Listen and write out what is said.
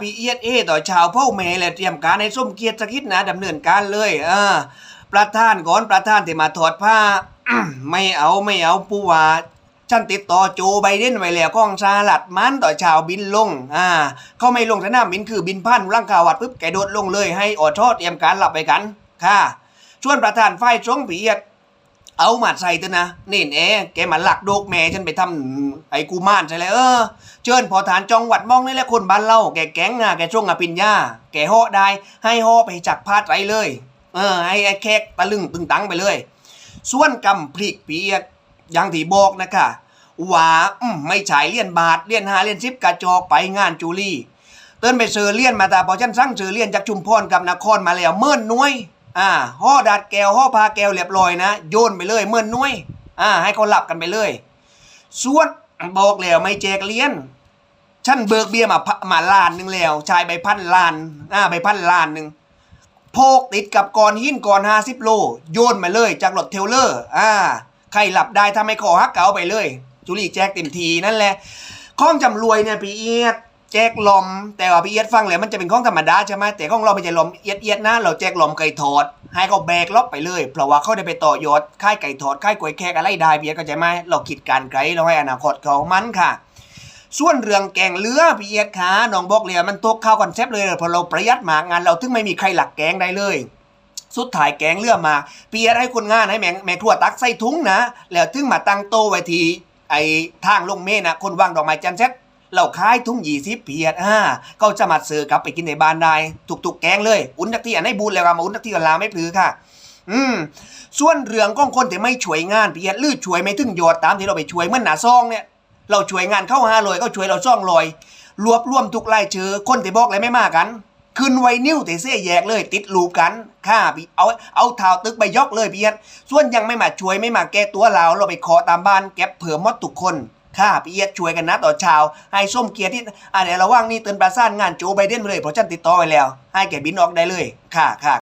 พีเอียดเอต่อชาวเผ่าเมและเตรียมการในส้มเกียรติสกิดนะดำเนินการเลยเออประธานก่อนประธานที่มาถอดผ้า ไม่เอาไม่เอาผู้ว่าฉันติดต่อโจไบเดนไว้แล้วกองสหรัฐมันต่อชาวบินลง อ่า เขาไม่ลงสนามบินคือบินพันร่างข่าววัดปุ๊บแกโดดลงเลยให้ออทอเตรียมการหลับไปกัน ค่ะส่วนประธานฝ่ายสงพีเอียด เอาหมาใส่เถอะนะนี่แน่แกมาหลักโดกแม่ฉันไปทำไอ้กูม่านใช่เลยเออ เชิญพอฐานจองหวัดมองนี่แหละคนบ้านเราแกแก๊งอะแกช่วงอะปิญญาแกหาะได้ให้หาะไปจักพาดไรเลย เออให้ไอ้แขกตะลึงตึงตังไปเลย ส่วนกำพริกเปียกอย่างที่บอกนะคะว่าอืมไม่ฉายเลี่ยนบาทเลี่ยนหาเลี่ยนซิบกระจอกไปงานจูลี่เติ้นไปเซอร์เลี่ยนมาแต่พอฉันสั่งเซอร์เลี่ยนจากชุมพรกับนครมาแล้วเมื่อนน้วย อ่าห่อดัดแก้วห่อพาแก้วเรียบร้อยนะ โยนไปเลยเมื่อนนุ้ยอ่าให้เขาหลับกันไปเลย ส่วนบอกแล้วไม่แจกเลี้ยนฉันเบิกเบี้ยมาพมาล้านหนึ่งแล้วชายใบพันล้านอ่าใบพันล้านหนึ่งโพกติดกับกอนหินกอนห้าสิบโล โยนมาเลยจากรถเทลเลอร์อ่าใครหลับได้ถ้าไม่ขอฮักเก๋าไปเลยจุลีแจกเต็มทีนั่นแหละข้องจำรวยเนี่ยพี่เอียด แจกลม แต่ว่าพี่เอียดฟังแล้วมันจะเป็นข้องธรรมดาใช่ไหมแต่ข้องเราไม่ใช่ลมเอียดเอียดนะเราแจกลมไก่ทอด ให้เขาแบกล็อกไปเลย เพราะว่าเขาได้ไปต่อยอดค่ายไก่ทอดค่ายกล้วยแขกอะไรได้พี่เอียดก็ใจไหมเราคิดการไกลเราให้อนาคตของมันค่ะ ส่วนเรื่องแกงเรือพี่เอียดขาน้องบอกเลยมันตกเข้าคอนเซปต์เลยเพราะเราประหยัดมากงาน เราถึงไม่มีใครหลักแกงได้เลยสุดท้ายแกงเรือมาเปียดให้คนงานให้แม่งแม่ครัวตักใส่ถุงนะ แล้วถึงมาตั้งโตไว้ทีไอ้ทางลงเมนนะคนวางดอกไม้จันทร์ เราขายถุงยี่สิบเพียดอ่าก็จะมาเสิร์ฟกลับไปกินในบ้านได้ถูกๆแกงเลย อุ่นทักที่อันให้บุญแล้วก็มาอุ่นทักที่กันลาไม่พลือค่ะ อืมส่วนเรื่องของคนที่ไม่ช่วยงานเพียดลือช่วยไม่ถึงยอดตามที่เราไปช่วยเมื่อหนาซองเนี่ย เราช่วยงานเข้าห้าลอยก็ช่วยเราซ่องลอย รวบรวมทุกรายชื่อคนที่บอกเลยไม่มากันขึ้นไวนิ้วแต่เสียแยกเลย ติดลูปกันค่าพี่เอาเอาเท้าตึกไปยกเลยเพียรส่วนยังไม่มาช่วยไม่มาแก้ตัวเราเราไปขอตามบ้านแก็บเผื่อมดทุกคน ค่าพี่เอียดช่วยกันนะต่อเช้าให้ส้มเกียรติที่อ่าเดี๋ยวระว่างนี่เตือนประสานงานโจไบเดนไปเลยเพราะฉันติดต่อไว้แล้ว ให้แกบินออกได้เลยค่ะค่ะ